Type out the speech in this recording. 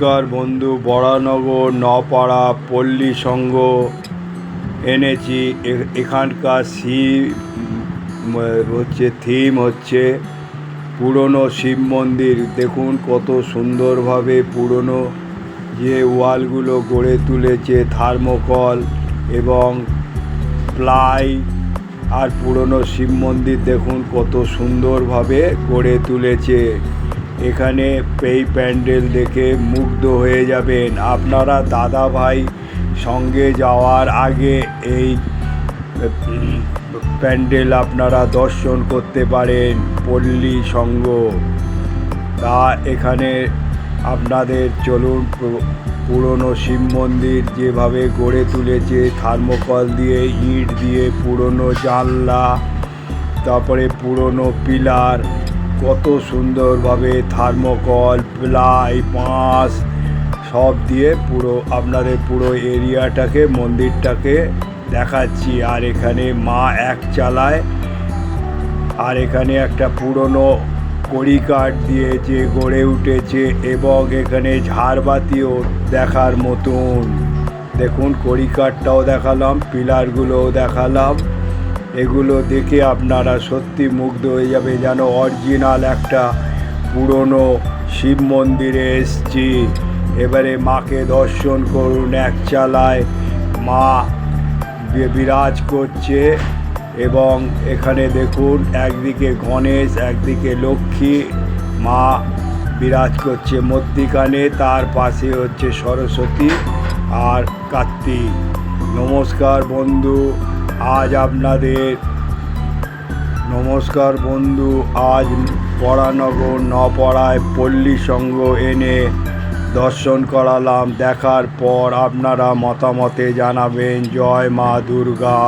নমস্কার বন্ধু বরানগর, নপাড়া, পল্লী সংঘ। এনেছি এখানকার সি হচ্ছে থিম হচ্ছে পুরনো শিব মন্দির। দেখুন কত সুন্দরভাবে পুরনো যে ওয়ালগুলো গড়ে তুলেছে থার্মোকল এবং প্লাই আর পুরনো শিব মন্দির দেখুন কত সুন্দরভাবে গড়ে তুলেছে। এখানে এই প্যান্ডেল দেখে মুগ্ধ হয়ে যাবেন। আপনারা দাদা ভাই সঙ্গে যাওয়ার আগে এই প্যান্ডেল আপনারা দর্শন করতে পারেন পল্লী সঙ্গ তা এখানে আপনাদের চলুন পুরনো শিব মন্দির যেভাবে গড়ে তুলেছে, থার্মোকল দিয়ে, ইট দিয়ে, পুরনো জানলা, তারপরে পুরনো পিলার কত সুন্দরভাবে থার্মোকল প্লাই বাঁশ সব দিয়ে পুরো আপনাদের পুরো এরিয়াটাকে, মন্দিরটাকে দেখাচ্ছি। আর এখানে মা এক চালায়। আর এখানে একটা পুরনো কড়িকাঠ দিয়ে যে গড়ে উঠেছে এবং এখানে ঝাড়বাতিও দেখার মতন। দেখুন, কড়িকাঠটাও দেখালাম, পিলারগুলোও দেখালাম। এগুলো দেখে আপনারা সত্যি মুগ্ধ হয়ে যাবে যেন অরিজিনাল একটা পুরনো শিব মন্দিরে এসছি। এবারে মাকে দর্শন করুন, এক চালায় মা বিরাজ করছে এবং এখানে দেখুন, একদিকে গণেশ, একদিকে লক্ষ্মী, মা বিরাজ করছে। মধ্যিখানে তার পাশে হচ্ছে সরস্বতী আর কার্তিক। নমস্কার বন্ধু। আজ আপনাদের নমস্কার বন্ধু, আজ পরানগর নপড়ায় পল্লী সঙ্গ এনে দর্শন করালাম। দেখার পর আপনারা মতামতে জানাবেন, জয় মা দুর্গা।